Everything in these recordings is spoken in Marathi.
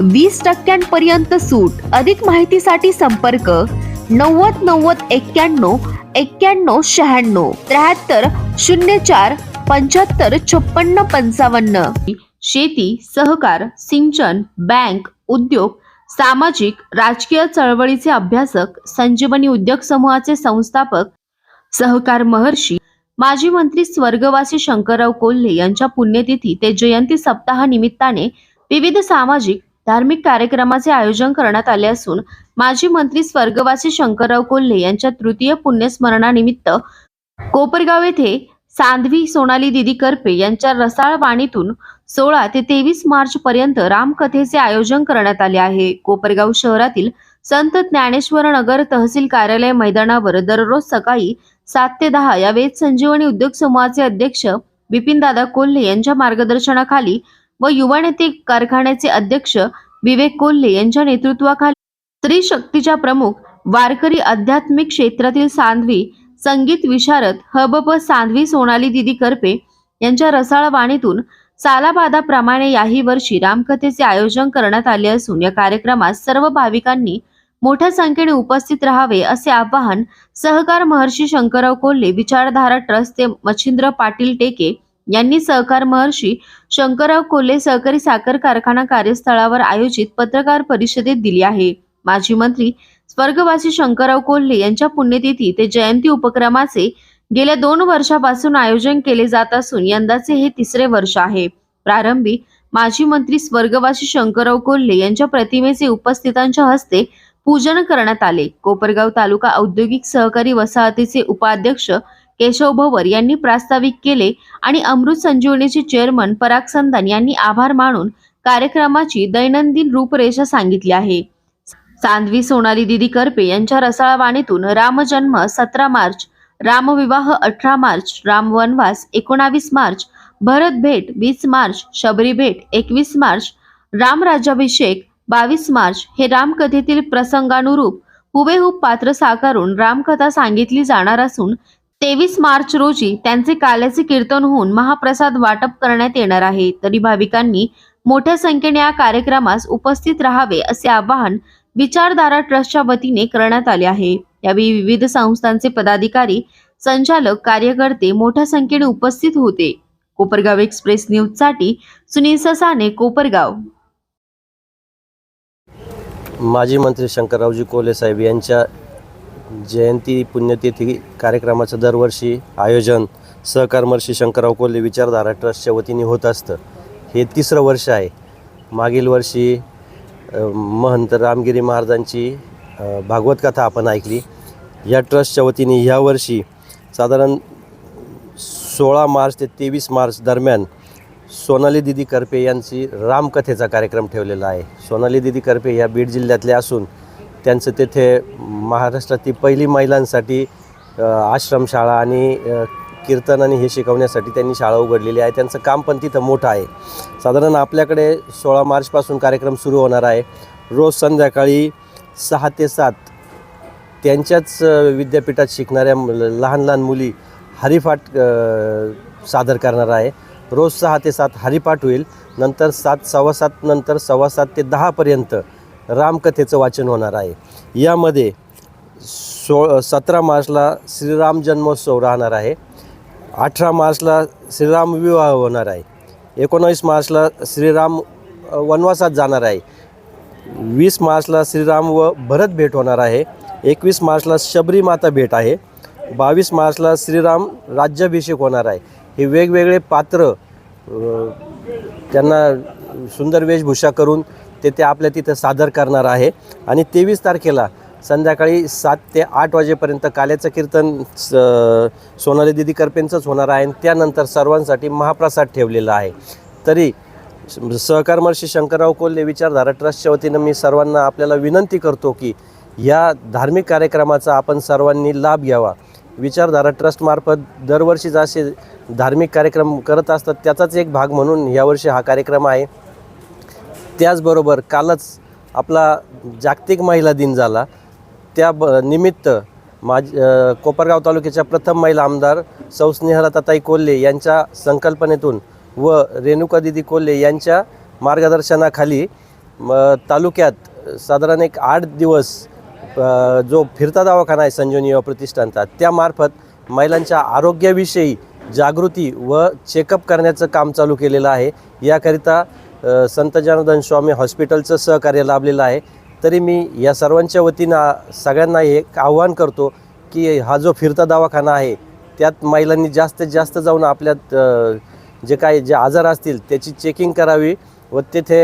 वीस टक्क्यांपर्यंत सूट. अधिक माहितीसाठी संपर्क नव्वद नव्वद एक्क्याण्णव एक्क्याण्णव शहाण्णव. त्र्याहत्तर शून्य चार पंच्याहत्तर छप्पन्न पंचावन्न. शेती सहकार सिंचन बँक उद्योग सामाजिक राजकीय चळवळीचे अभ्यासक संजीवनी उद्योग समूहाचे संस्थापक सहकार महर्षी माजी मंत्री स्वर्गवासी शंकरराव कोल्हे यांच्या पुण्यतिथी ते जयंती सप्ताहानिमित्ताने विविध सामाजिक धार्मिक कार्यक्रमाचे आयोजन करण्यात आले असून माजी मंत्री स्वर्गवासी शंकरराव कोल्हे यांच्या तृतीय पुण्यस्मरणानिमित्त कोपरगाव येथे सांधवी सोनाली दिदी करपे यांच्या रसाळ वाणीतून सोळा ते तेवीस मार्च पर्यंत रामकथेचे आयोजन करण्यात आले आहे. कोपरगाव शहरातील संत ज्ञानेश्वर नगर तहसील कार्यालय मैदानावर दररोज सकाळी सात ते दहा या वेद संजीवनी उद्योग समूहाचे अध्यक्ष बिपिनदादा कोल्हे यांच्या मार्गदर्शनाखाली व युवा नेते कारखान्याचे अध्यक्ष विवेक कोल्हे यांच्या नेतृत्वाखाली स्त्री शक्तीच्या प्रमुख वारकरी आध्यात्मिक क्षेत्रातील सांधवी संगीत विशारद हबप सांधवी सोनाली दिदी करपे यांच्या रसाळ वाणीतून सालाबादाप्रमाणे याही वर्षी रामकथेचे आयोजन करण्यात आले असून या कार्यक्रमात सर्व भाविकांनी मोठ्या संख्येने उपस्थित राहावे असे आवाहन सहकार महर्षी शंकरराव कोल्हे विचारधारा ट्रस्टचे मच्छिंद्र पाटील टेके यांनी सहकार महर्षी शंकरराव कोल्हे सहकारी साखर कारखाना कार्यस्थळावर आयोजित पत्रकार परिषदेत दिली आहे. माजी मंत्री स्वर्गवासी शंकरराव कोल्हे यांच्या पुण्यतिथी ते जयंती उपक्रमाचे गेल्या दोन वर्षापासून आयोजन केले जात असून यंदाचे हे तिसरे वर्ष आहे. प्रारंभी माजी मंत्री स्वर्गवासी शंकरराव कोल्हे यांच्या प्रतिमेचे उपस्थितांच्या हस्ते पूजन करण्यात आले. कोपरगाव तालुका औद्योगिक सहकारी वसाहतीचे उपाध्यक्ष केशव भवर यांनी प्रास्ताविक केले आणि अमृत संजीवनीचे चेअरमन पराग संदान यांनी आभार मानून कार्यक्रमाची दैनंदिन रूपरेषा सांगितली आहे. सांधवी सोनाली दिदी करपे यांच्या रसाळ वाणीतून रामजन्म सतरा मार्च रामविवाह अठरा मार्च रामवनवास एकोणावीस मार्च भरत भेट वीस मार्च शबरी भेट एकवीस मार्च रामराज्याभिषेक बावीस मार्च हे रामकथेतील प्रसंगानुरूप हुबेहूब पात्र साकारून रामकथा सांगितली जाणार असून तेवीस मार्च रोजी त्यांचे काल्याचे कीर्तन होऊन महाप्रसाद वाटप करण्यात येणार आहे. तरी भाविकांनी मोठ्या संख्येने या कार्यक्रमास उपस्थित राहावे असे आवाहन विचारधारा ट्रस्टच्या वतीने करण्यात आले आहे. यावेळी विविध संस्थांचे पदाधिकारी संचालक कार्यकर्ते मोठ्या संख्येने उपस्थित होते. कोपरगाव एक्सप्रेस न्यूजसाठी सुनील ससाने कोपरगाव. माजी मंत्री शंकररावजी कोले साहेब यांच्या जयंती पुण्यतिथी कार्यक्रमाचं दरवर्षी आयोजन सहकारमर्षी शंकरराव कोल्हे विचारधारा ट्रस्टच्या वतीने होत असतं. हे तिसरं वर्ष आहे. मागील वर्षी महंत रामगिरी महाराजांची भागवत कथा आपण ऐकली. या ट्रस्टच्या वतीने ह्या वर्षी साधारण सोळा मार्च ते तेवीस मार्च दरम्यान सोनाली दिदी करपे यांची रामकथेचा कार्यक्रम ठेवलेला आहे. सोनाली दिदी करपे या बीड जिल्ह्यातले असून त्यांचं तेथे महाराष्ट्रातील पहिली महिलांसाठी आश्रमशाळा आणि कीर्तन आणि हे शिकवण्यासाठी त्यांनी शाळा उघडलेली आहे. त्यांचं काम पण तिथं मोठं आहे. साधारण आपल्याकडे सोळा मार्चपासून कार्यक्रम सुरू होणार आहे. रोज संध्याकाळी सहा ते सात त्यांच्याच विद्यापीठात शिकणाऱ्या लहान लहान मुली हरिपाठ सादर करणार आहे. रोज सहा ते सात हरिपाठ होईल. नंतर सात सव्वा सात नंतर सव्वा सात ते दहापर्यंत रामकथेचं वाचन होणार आहे. यामध्ये सो सतरा मार्चला श्रीराम जन्मोत्सव राहणार आहे. अठरा मार्चला श्रीराम विवाह होणार आहे. एकोणावीस मार्चला श्रीराम वनवासात जाणार आहे. वीस मार्चला श्रीराम व भरत भेट होणार आहे. एकवीस मार्चला शबरी माता भेट आहे. बावीस मार्चला श्रीराम राज्याभिषेक होणार आहे. हे वेगवेगळे पात्र त्यांना सुंदर वेशभूषा करून ते ते आपल्या तिथं सादर करणार आहे. आणि तेवीस तारखेला संध्याकाळी सात ते आठ वाजेपर्यंत काल्याचं कीर्तन स- सोनाली दिदी करपेंचंच होणार आहे आणि त्यानंतर सर्वांसाठी महाप्रसाद ठेवलेला आहे. तरी सहकार महर्षी शंकरराव कोल्हे विचारधारा ट्रस्टच्या वतीनं मी सर्वांना आपल्याला विनंती करतो की या धार्मिक कार्यक्रमाचा आपण सर्वांनी लाभ घ्यावा. विचारधारा ट्रस्टमार्फत दरवर्षीच असे धार्मिक कार्यक्रम करत असतात त्याचाच एक भाग म्हणून यावर्षी हा कार्यक्रम आहे. त्याचबरोबर कालच आपला जागतिक महिला दिन झाला. त्या ब निमित्त माझ कोपरगाव तालुक्याच्या प्रथम महिला आमदार सौ स्नेहलताताई कोल्हे यांच्या संकल्पनेतून व रेणुका दिदी कोल्हे यांच्या मार्गदर्शनाखाली म, तालुक्यात साधारण एक आठ दिवस जो फिरता दवाखाना आहे संजीवनी युवा प्रतिष्ठानचा त्यामार्फत महिलांच्या आरोग्याविषयी जागृती व चेकअप करण्याचं काम चालू केलेलं आहे. याकरिता संत जनार्दन स्वामी हॉस्पिटलचं सहकार्य लाभलेलं आहे. तरी मी या सर्वांच्या वतीनं सगळ्यांना एक आव्हान करतो की हा जो फिरता दवाखाना आहे त्यात महिलांनी जास्तीत जास्त जाऊन आपल्या जे काही जे आजार असतील त्याची चेकिंग करावी व तेथे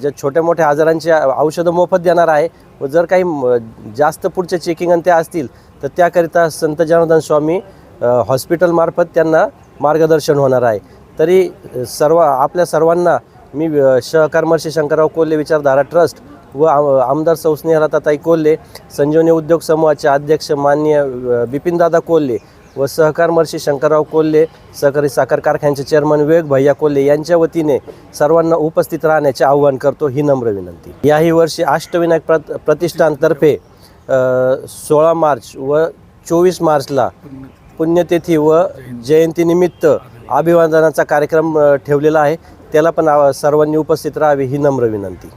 ज्या छोट्या मोठ्या आजारांची औषधं मोफत देणार आहे व जर काही जास्त पुढच्या चेकिंग आणि त्या असतील तर त्याकरिता संत जनार्दन स्वामी हॉस्पिटलमार्फत त्यांना मार्गदर्शन होणार आहे. तरी सर्व आपल्या सर्वांना मी अ, सहकारमर्षी शंकरराव कोल्हे विचारधारा ट्रस्ट व आमदार संस्नेहरताताई कोल्हे संजीवनी उद्योग समूहाचे अध्यक्ष माननीय बिपिनदादा कोल्हे व सहकार महर्षी शंकरराव कोल्हे सहकारी साखर कारखान्याचे चेअरमन विवेक भैया कोल्हे यांच्या वतीने सर्वांना उपस्थित राहण्याचे आवाहन करतो ही नम्र विनंती. याही वर्षी अष्टविनायक प्रत प्रतिष्ठानतर्फे सोळा मार्च व चोवीस मार्चला पुण्यतिथी व जयंतीनिमित्त अभिवादनाचा कार्यक्रम ठेवलेला आहे. त्याला पण सर्वांनी उपस्थित राहावी ही नम्र विनंती.